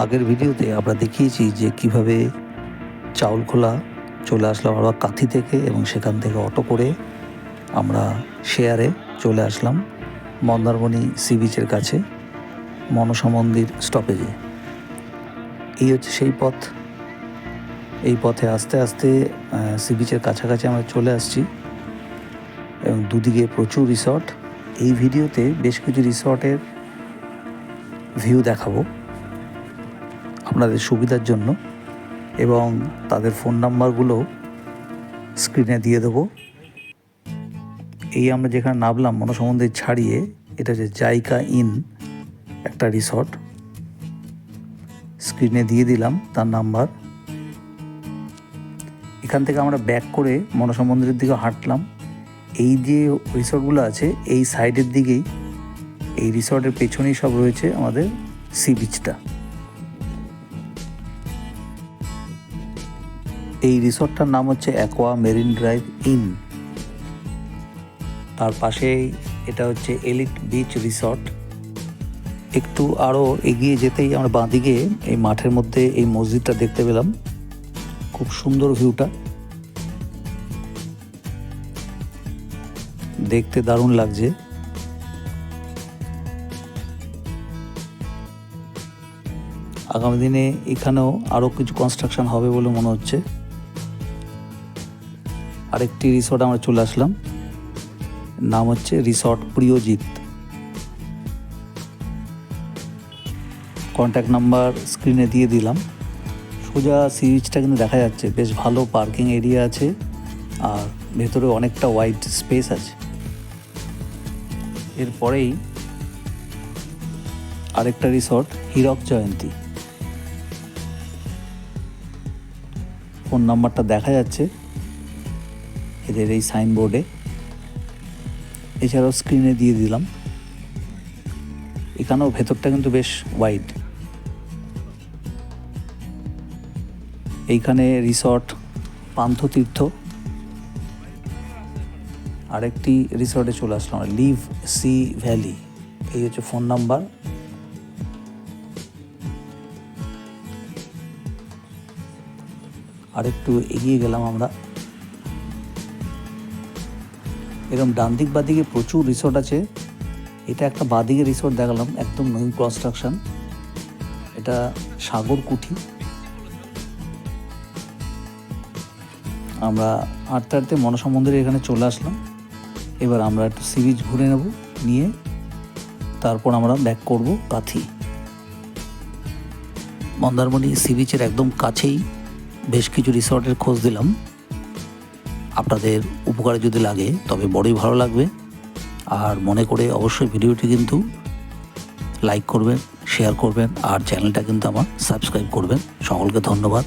আগের ভিডিওতে আমরা দেখিয়েছি যে কীভাবে চাউল খোলা চলে আসলাম আমরা কাথি থেকে এবং সেখান থেকে অটো করে আমরা শেয়ারে চলে আসলাম মন্দারমণি সি বিচের কাছে, মনসা মন্দির স্টপেজে এই হচ্ছে সেই পথ। এই পথে আস্তে আস্তে সি বিচের কাছাকাছি আমরা চলে আসছি এবং দুদিকে প্রচুর রিসর্ট এই ভিডিওতে বেশ কিছু রিসর্টের ভিউ দেখাবো। আপনাদের সুবিধার জন্য এবং তাদের ফোন নাম্বারগুলো স্ক্রিনে দিয়ে দেবো। এই আমরা যেখানে নামলাম মনসমন্দির ছাড়িয়ে, এটা হচ্ছে জাইকা ইন একটা রিসর্ট। স্ক্রিনে দিয়ে দিলাম তার নাম্বার। এখান থেকে আমরা ব্যাক করে মনসা মন্দিরের দিকে হাঁটলাম। এই যে রিসর্টগুলো আছে, এই সাইডের দিকেই এই রিসর্টের পেছনেই সব রয়েছে আমাদের সি বিচটা। এই রিসর্টটার নাম হচ্ছে অ্যাকোয়া মেরিন ড্রাইভ ইন। তার পাশেই এটা হচ্ছে এলিট বিচ রিসর্ট। একটু আরও এগিয়ে যেতেই আমরা বাঁদিকে এই মাঠের মধ্যে এই মসজিদটা দেখতে পেলাম। খুব সুন্দর ভিউটা। দেখতে দারুণ লাগছে। আগামী দিনে এখানেও আরও কিছু কনস্ট্রাকশন হবে বলে মনে হচ্ছে। আরেকটি রিসর্ট আমরা চলে আসলাম। নাম হচ্ছে রিসর্ট প্রিয়জিৎ। কন্ট্যাক্ট নাম্বার স্ক্রিনে দিয়ে দিলাম। সোজা সি বিচটা কিন্তু দেখা যাচ্ছে, বেশ ভালো পার্কিং এরিয়া আছে আর ভেতরে অনেকটা ওয়াইড স্পেস আছে। এরপরেই আরেকটা রিসর্ট হীরক জয়ন্তী। ফোন নাম্বারটা দেখা যাচ্ছে। এদের এই সাইনবোর্ডে এছাড়াও স্ক্রিনে দিয়ে দিলাম। এখানেও ভেতরটা কিন্তু বেশ ওয়াইড এইখানে রিসর্ট পান্থতীর্থ। আরেকটি রিসর্টে চলে আসলাম লিভ সি ভ্যালি এই হচ্ছে ফোন নাম্বার আরেকটু এগিয়ে গেলাম আমরা। এরকম ডান দিক বাদিকে প্রচুর রিসর্ট আছে। এটা একটা বাদিকে রিসর্ট দেখালাম, একদম নতুন কনস্ট্রাকশন এটা সাগর কুঠি। আমরা হাঁটতে আটতে মনসা মন্দিরে এখানে চলে আসলাম। এবার আমরা একটু সি বিচ ঘুরে নেব, নিয়ে তারপর আমরা ব্যাক করব কাথি। মন্দারমণি সি বিচের একদম কাছেই বেশ কিছু রিসর্টের খোঁজ দিলাম। আপনাদের উপকারে যদি লাগে, তবে বড়ই ভালো লাগবে। আর মনে করে অবশ্যই ভিডিওটি কিন্তু লাইক করবেন, শেয়ার করবেন, আর চ্যানেলটা কিন্তু আমার সাবস্ক্রাইব করবেন। সকলকে ধন্যবাদ।